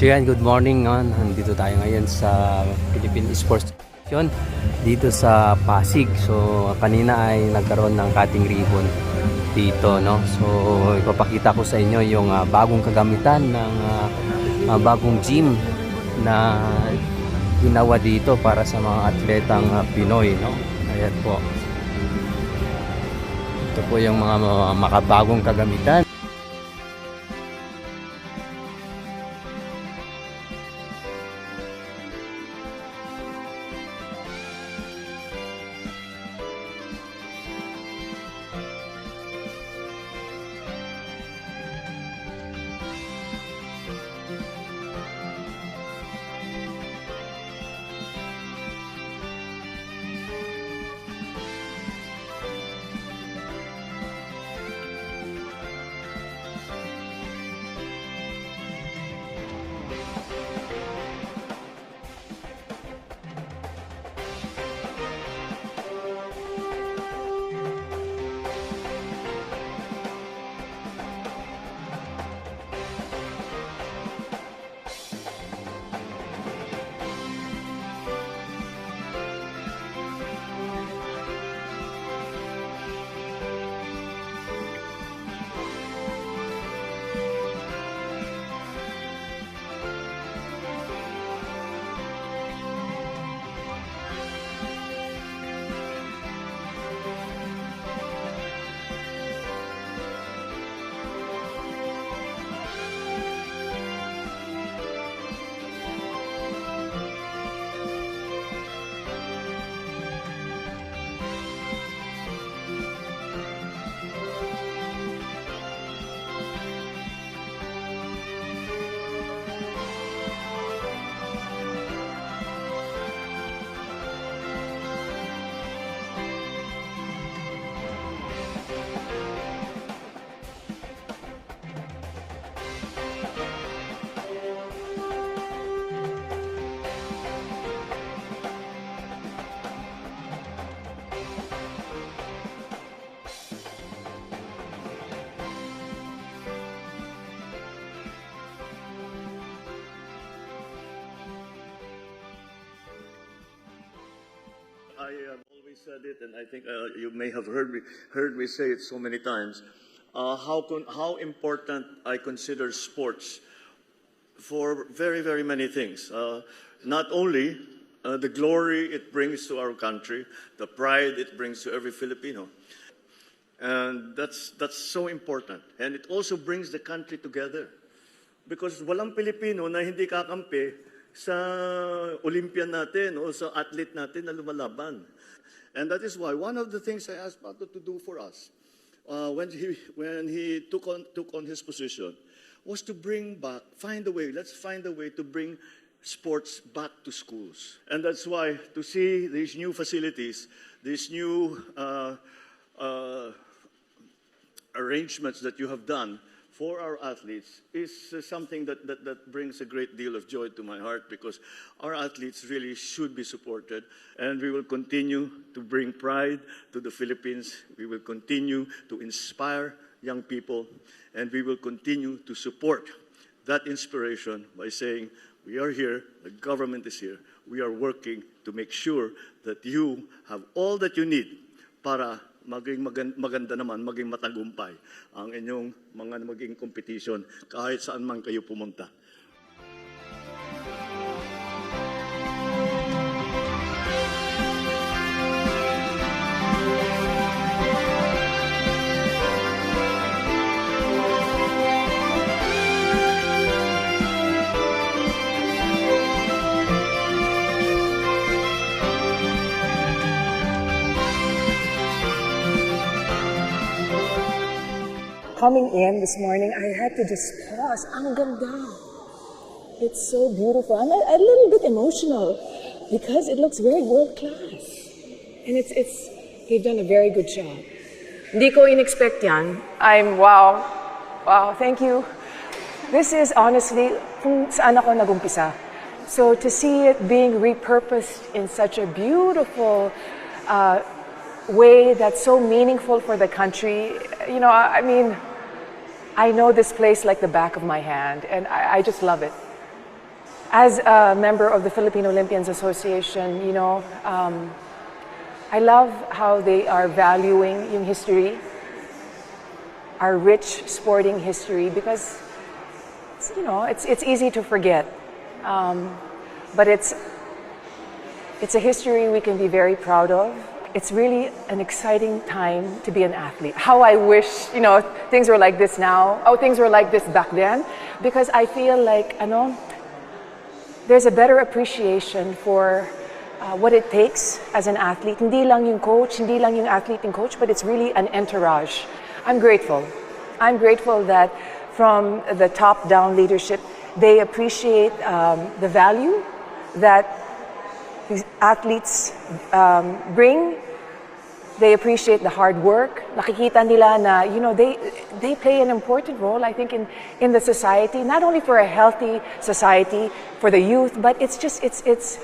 So yan, good morning. No? Nandito tayo ngayon sa Philippine Sports Yun, dito sa Pasig. So kanina ay nagkaroon ng cutting ribbon dito. No? So ipapakita ko sa inyo yung ah, bagong kagamitan ng ah, ah, bagong gym na ginawa dito para sa mga atletang ah, Pinoy. No? Ayan po. Ito po yung mga makabagong kagamitan. I have always said it, and I think uh, you may have heard me, heard me say it so many times, uh, how, con- how important I consider sports for very, very many things. Uh, not only uh, the glory it brings to our country, the pride it brings to every Filipino, and that's, that's so important. And it also brings the country together. Because walang Pilipino na hindi kakampi sa Olympian natin o sa athlete natin na lumalaban. And that is why one of the things I asked Pato to do for us uh, when he, when he took, on, took on his position was to bring back, find a way, let's find a way to bring sports back to schools. And that's why to see these new facilities, these new uh, uh, arrangements that you have done for our athletes is uh, something that, that, that brings a great deal of joy to my heart because our athletes really should be supported and we will continue to bring pride to the Philippines. We will continue to inspire young people and we will continue to support that inspiration by saying, we are here, the government is here, we are working to make sure that you have all that you need para maging magan- maganda naman, maging matagumpay ang inyong mga maging competition kahit saan man kayo pumunta. Coming in this morning, I had to just pause. Ang ganda. It's so beautiful. I'm a, a little bit emotional because it looks very world class. And it's, it's, they've done a very good job. Ko in-expect yan. I'm, wow. Wow, thank you. This is honestly kung saan ako nagumpisa. So to see it being repurposed in such a beautiful uh, way that's so meaningful for the country, you know, I mean, I know this place like the back of my hand, and I, I just love it. As a member of the Philippine Olympians Association, you know, um, I love how they are valuing yung history, our rich sporting history, because you know it's it's easy to forget, um, but it's it's a history we can be very proud of. It's really an exciting time to be an athlete. How I wish, you know, things were like this now. Oh, things were like this back then. Because I feel like, ano, there's a better appreciation for uh, what it takes as an athlete. Hindi lang yung coach, hindi lang yung athlete yung coach, but it's really an entourage. I'm grateful. I'm grateful that from the top down leadership, they appreciate um, the value that athletes um, bring. They appreciate the hard work. Nakikita nila na, you know, they, they play an important role, I think, in, in the society, not only for a healthy society, for the youth, but it's just, it's, it's,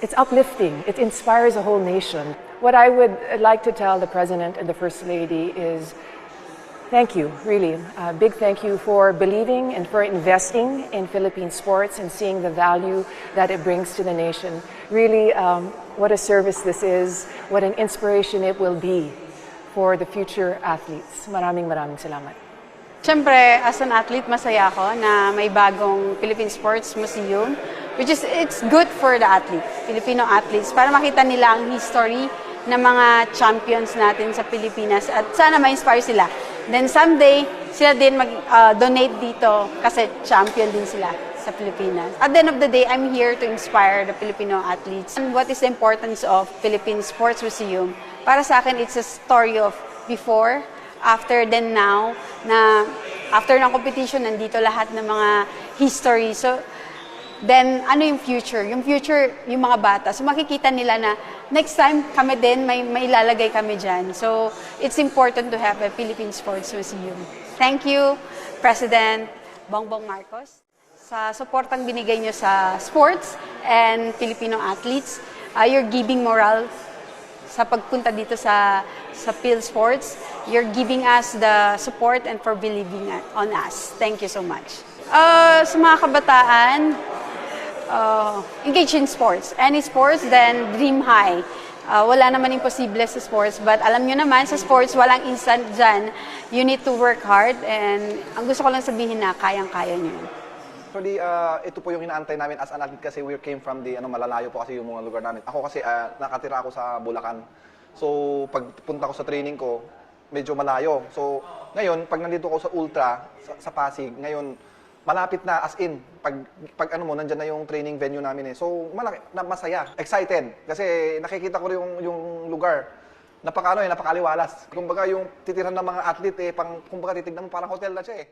it's uplifting. It inspires a whole nation. What I would like to tell the President and the First Lady is thank you, really. A big thank you for believing and for investing in Philippine sports and seeing the value that it brings to the nation. Really, um, what a service this is, what an inspiration it will be for the future athletes. Maraming maraming salamat. Siyempre, as an athlete, masaya ako na may bagong Philippine Sports Museum, which is, it's good for the athlete, Filipino athletes, para makita nila ang history ng mga champions natin sa Pilipinas at sana ma-inspire sila. Then someday, sila din mag-donate dito kasi champion din sila sa Pilipinas. At the end of the day, I'm here to inspire the Filipino athletes. And what is the importance of Philippine Sports Museum? Para sa akin, it's a story of before, after then now na after ng competition nandito lahat ng mga history so then ano yung future yung future yung mga bata so makikita nila na next time kami din may may ilalagay kami diyan so it's important to have a Philippine Sports Museum thank you President Bongbong Marcos sa suportang binigay nyo sa sports and Filipino athletes Uh, you're giving morale sa pagpunta dito sa sa Phil Sports. You're giving us the support and for believing on us. Thank you so much. Uh, sa mga kabataan, uh, engage in sports. Any sports, then dream high. Uh, wala naman imposible sa sports, but alam nyo naman, sa sports, walang instant dyan. You need to work hard, and ang gusto ko lang sabihin na, kayang-kaya nyo yun. Actually, ah, ito po yung inaantay namin as an athlete kasi we came from the ano malalayo po kasi yung mga lugar namin. Ako kasi ah, nakatira ako sa Bulacan. So, pagpunta ko sa training ko, medyo malayo. So, ngayon, pag nandito ako sa Ultra, sa, sa Pasig, ngayon, malapit na as in, pag, pag ano mo, nandyan na yung training venue namin eh. So, malaki, na, masaya, excited. Kasi nakikita ko yung, yung lugar. Napaka ano eh, napakaliwalas. Kumbaga yung titiran ng mga athlete eh, pang, kumbaga titignan mo parang hotel na siya eh.